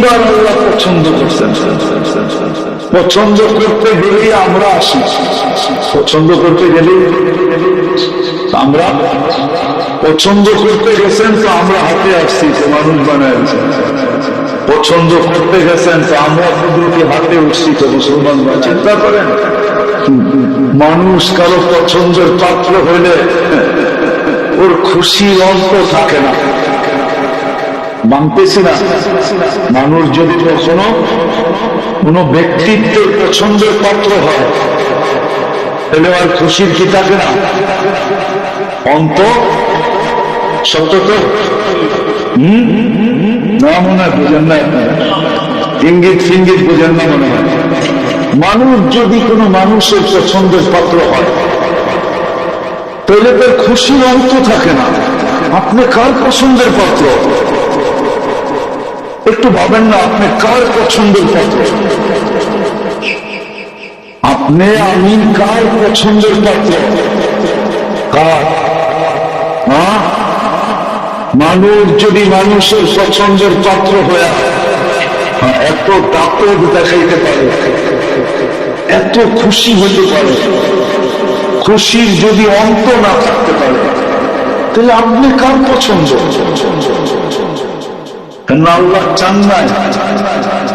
তিনবার আল্লাহ পছন্দ করছেন। পছন্দ করতে গেলেই আমরা আসি। পছন্দ করতে গেলেই আমরা পছন্দ করতে গেছেন তো আমরা হাতে আসছি মানুষ বানায় পছন্দ করতে গেছেন তো আমরা কুদরতি হাতে উঠছি, তো মুসলমান চিন্তা করেন। মানুষ কারও পছন্দের পাত্র হইলে ওর খুশির অন্ত থাকে না। মানতেছি না। মানুষ যদি কখনো কোন ব্যক্তিত্বের পছন্দের পাত্র হয়, তাহলে আর খুশির কি থাকে না? অন্ত সত্য না, মনে হয় বোঝেন না ইঙ্গিত ফিঙ্গিত বোঝেন না মনে হয়। মানুষ যদি কোনো মানুষের পছন্দের পাত্র হয়, তাহলে তার খুশির অন্ত থাকে না। আপনি কার পছন্দের পাত্র? একটু ভাবেন না আপনি কার পছন্দের পাত্র আপনি আমি কার পছন্দের পাত্র কার? হ্যাঁ? মানুষ যদি মানুষের পছন্দের পাত্র হয়ে হ্যাঁ, এত দাপট দেখাইতে পারে এত খুশি হতে পারে খুশির যদি অন্ত না থাকতে পারে তাহলে আপনি কার পছন্দ? কেন আল্লাহ চান নাই?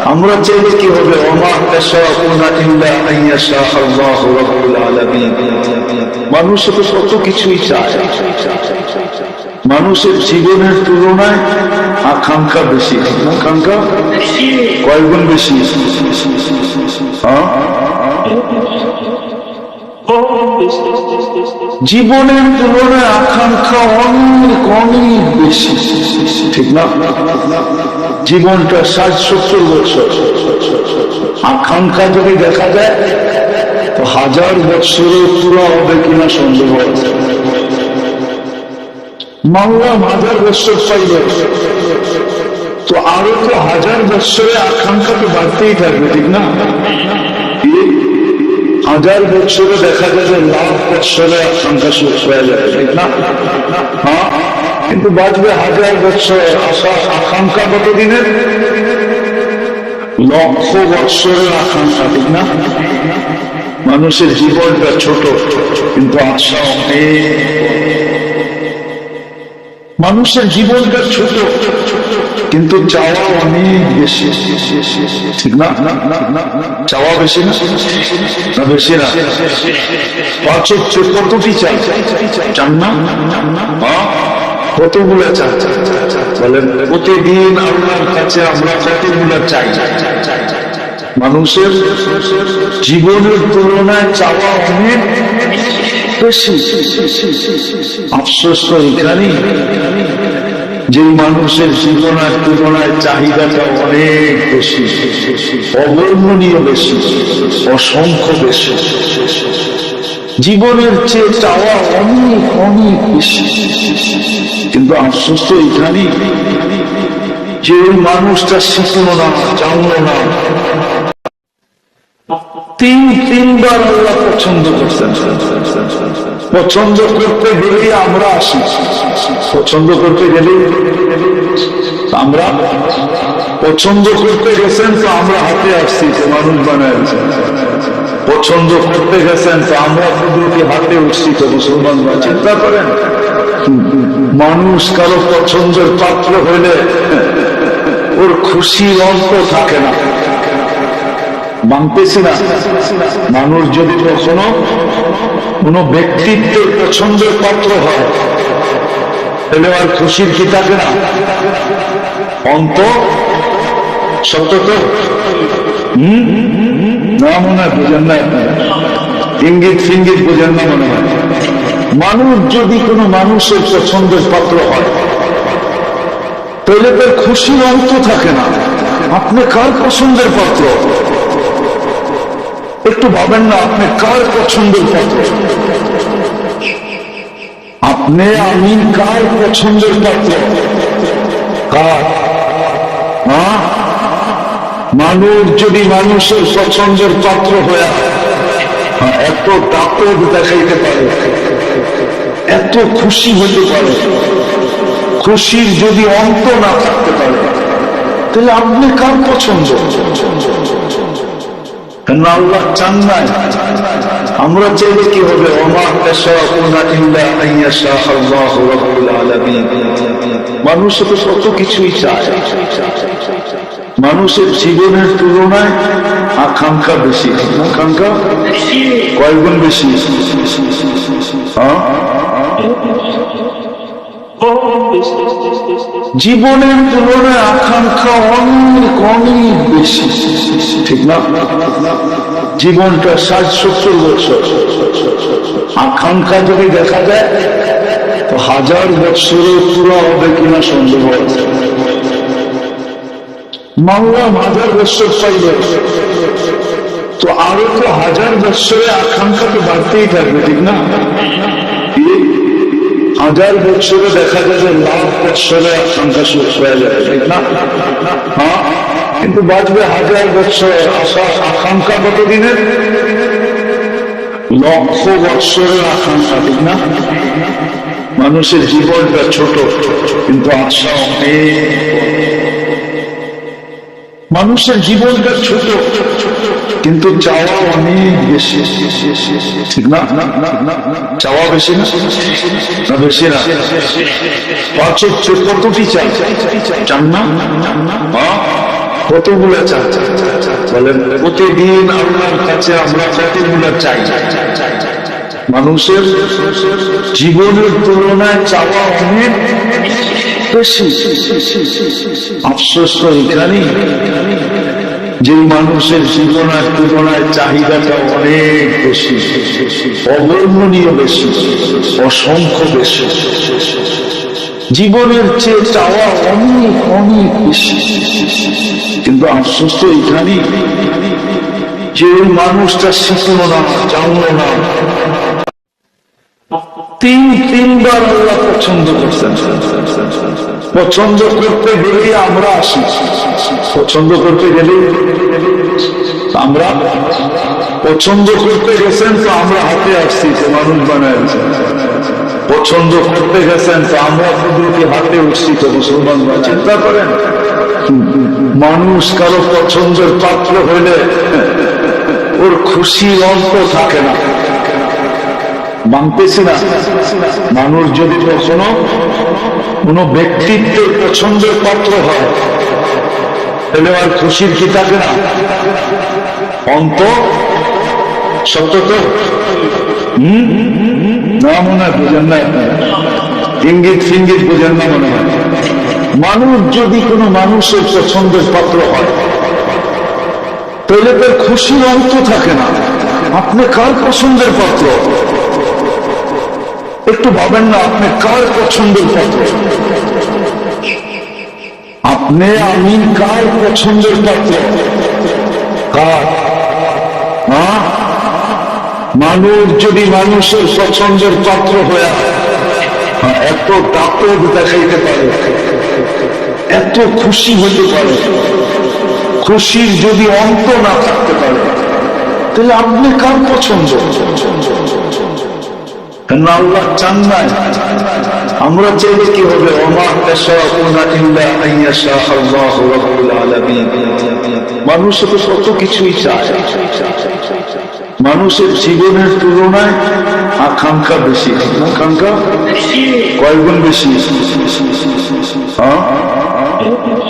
আমরা চাইলে কি হবে? অমা তাশাউনা ইল্লা আন ইয়াশা আল্লাহু রাব্বুল আলামিন। মানুষ তো কত কিছুই চায়। মানুষের জীবনের তুলনায় আকাঙ্ক্ষা বেশি। আকাঙ্ক্ষা? কয়েকগুণ বেশি? হ্যাঁ? জীবনের তুলনায় আকাঙ্ক্ষা অনেক অনেক বেশি। ঠিক না? জীবনটা ষাট সত্তর বছর। আকাঙ্ক্ষা যদি দেখা যায়, তো হাজার বছরে পুরো হবে কিনা সন্দেহ আছে। মানলাম হাজার বছর পাইল তো আরও তো হাজার বছরে আকাঙ্ক্ষা তো বাড়তেই থাকবে, ঠিক না? হাজার বছরে দেখা যাবে লাখ বছরে আশঙ্কা শেষ হয়ে যাবে ঠিক না? হ্যাঁ? কিন্তু বাঁচবে হাজার বছর আশা আকাঙ্ক্ষা কতদিনের? লক্ষ বৎসরের আকাঙ্ক্ষা ঠিক না? মানুষের জীবনটা ছোট, কিন্তু আশা অনেক মানুষের জীবনটা ছোট, কিন্তু চাওয়া অনেক বেশি। ঠিক না? চাওয়া বেশি না? না, বেশি না? হচ্ছে কতটি চাই? চান না? কতগুলো চাই? বলেন, প্রতিদিন আল্লাহর কাছে আমরা কতগুলো চাই? মানুষের জীবনের তুলনায় চাওয়া অনেক বেশি আফসোস তো এখানেই যে মানুষের জীবনের তুলনায় চাহিদাটা অনেক বেশি, অবর্ণনীয় বেশি, অসংখ্য বেশি। জীবনের চেয়ে চাওয়া অনেক অনেক বেশি। কিন্তু আফসোস তো এখানেই, যে ওই মানুষটা শিখলো না, জানলো না তিন, তিনবার আল্লাহ পছন্দ করছেন। পছন্দ করতে গেলেই আমরা আসি। পছন্দ করতে গেলেই আমরা পছন্দ করতে গেছেন তো আমরা হাতে আসছি মানুষ বানায় পছন্দ করতে গেছেন তো আমরা কুদরতি হাতে উঠছি তো মুসলমান চিন্তা করেন, মানুষ কারও পছন্দের পাত্র হইলে ওর খুশির অন্ত থাকে না। মানতেছি না। মানুষ যদি কখনো কোন ব্যক্তিত্বের পছন্দের পাত্র হয়, তাহলে আর খুশির কি থাকে না? অন্ত সত্য না, মনে হয় বোঝেন না ইঙ্গিত ফিঙ্গিত বোঝেন না মনে হয়। মানুষ যদি কোনো মানুষের পছন্দের পাত্র হয়, তাহলে তার খুশির অন্ত থাকে না। আপনি কার পছন্দের পাত্র? একটু ভাবেন না আপনি কার পছন্দের পাত্র আপনি আমি কার পছন্দের পাত্র কার? মানুষ যদি মানুষের পছন্দের পাত্র হয়ে হ্যাঁ, এত দাপট দেখাইতে পারে এত খুশি হতে পারে খুশির যদি অন্ত না থাকতে পারে তাহলে আপনি কার পছন্দ? আমরা চাইলে কি হবে? মানুষ তো কত কিছুই চায়। মানুষের জীবনের তুলনায় আকাঙ্ক্ষা বেশি। আকাঙ্ক্ষা? কয়েকগুণ বেশি? হ্যাঁ? জীবনের তুলনায় আকাঙ্ক্ষা অনেক অনেক বেশি। ঠিক না? জীবনটা ষাট সত্তর বছর। আকাঙ্ক্ষা যদি দেখা যায়, তো হাজার বছরের পুরো হবে কিনা সন্দেহ আছে। মাওলাম হাজার বছর পাইলে তো আরও তো হাজার বছরে আকাঙ্ক্ষা তো বাড়তেই থাকবে, ঠিক না? হাজার বছরে দেখা যাবে লাখ বছরে আকাঙ্ক্ষা শেষ হয়ে যাবে হ্যাঁ? কিন্তু বাঁচবে হাজার বছর আশা, আকাঙ্ক্ষা কত লক্ষ বৎসরের আকাঙ্ক্ষা, ঠিক না? মানুষের জীবনটা ছোট, কিন্তু আশা অনেক মানুষের জীবনটা ছোট। কিন্তু চাওয়া অনেক বেশি। ঠিক না? চাওয়া বেশি না? বেশি না? পাঁচ কতটি চাই। চান না? কতগুলো চাই? বলেন, প্রতিদিন আল্লাহর কাছে আমরা কতগুলো চাই? মানুষের জীবনের তুলনায় চাওয়া অনেক বেশি। আফসোস তো এখানেই যে মানুষের জীবনের তুলনায় চাহিদাটা অনেক বেশি, অবর্ণনীয় বেশি, অসংখ্য বেশি। জীবনের চেয়ে চাওয়া অনেক অনেক বেশি। কিন্তু আফসোস তো এখানেই, যে ওই মানুষটা শিখলো না, জানলো না তিন, তিনবার আল্লাহ পছন্দ করছেন। পছন্দ করতে গেলে আমরা আসি। পছন্দ করতে গেলে আমরা পছন্দ করতে গেছেন তো আমরা হাতে আসছি মানুষ বানায় পছন্দ করতে গেছেন তো আমরা কুদরতি হাতে উঠছি তো মুসলমান বা চিন্তা করেন। মানুষ কারও পছন্দের পাত্র হইলে ওর খুশি অন্ত থাকে না। মানতেছি না। মানুষ যদি কখনো কোন ব্যক্তিত্বের পছন্দের পাত্র হয়, তাহলে আর খুশির কি থাকে না? অন্ত সত্য না, মনে হয় বুঝেন না ইঙ্গিত ফিঙ্গিত বোঝেন না মনে হয়। মানুষ যদি কোনো মানুষের পছন্দের পাত্র হয়, তাহলে তার খুশির অন্ত থাকে না। আপনি কার পছন্দের পাত্র? একটু ভাবেন না, আপনি কার পছন্দের পাত্র আপনি, আমি কার পছন্দের পাত্র কার? মানুষ যদি মানুষের পছন্দের পাত্র হয়ে এত দাপট দেখাইতে পারে। এত খুশি হতে পারে। খুশির যদি অন্ত না থাকতে পারে, তাহলে আপনি কার পছন্দ? কেন কত কিছুই চায়। মানুষের জীবনের তুলনায় আকাঙ্ক্ষা বেশি। আকাঙ্ক্ষা? কয়েকগুণ বেশি? হ্যাঁ?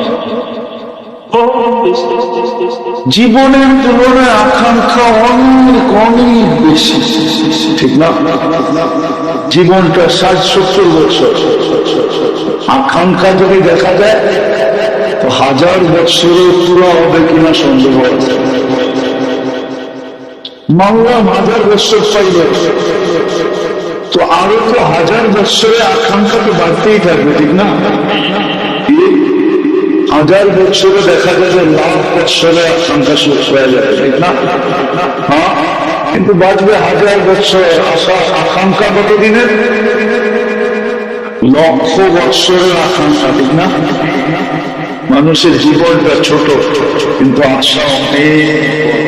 জীবনের তুলনায় আকাঙ্ক্ষা অনেক অনেক বেশি। ঠিক না? জীবনটা ষাট সত্তর বছর। আকাঙ্ক্ষা যদি দেখা যায়, তো হাজার বছরের পুরো হবে কিনা সন্দেহ আছে। হাজার বছর পাইলে তো আরও তো হাজার বছরে আকাঙ্ক্ষা তো বাড়তেই থাকবে, ঠিক না? হাজার বছরে দেখা যাবে লাখ বছরে আকাঙ্ক্ষা শেষ হয়ে যাবে ঠিক না? হ্যাঁ? কিন্তু বাঁচবে হাজার বছর আশা, আকাঙ্ক্ষা কত দিনের লক্ষ বৎসরের আকাঙ্ক্ষা, ঠিক না? মানুষের জীবনটা ছোট, কিন্তু আশা অনেক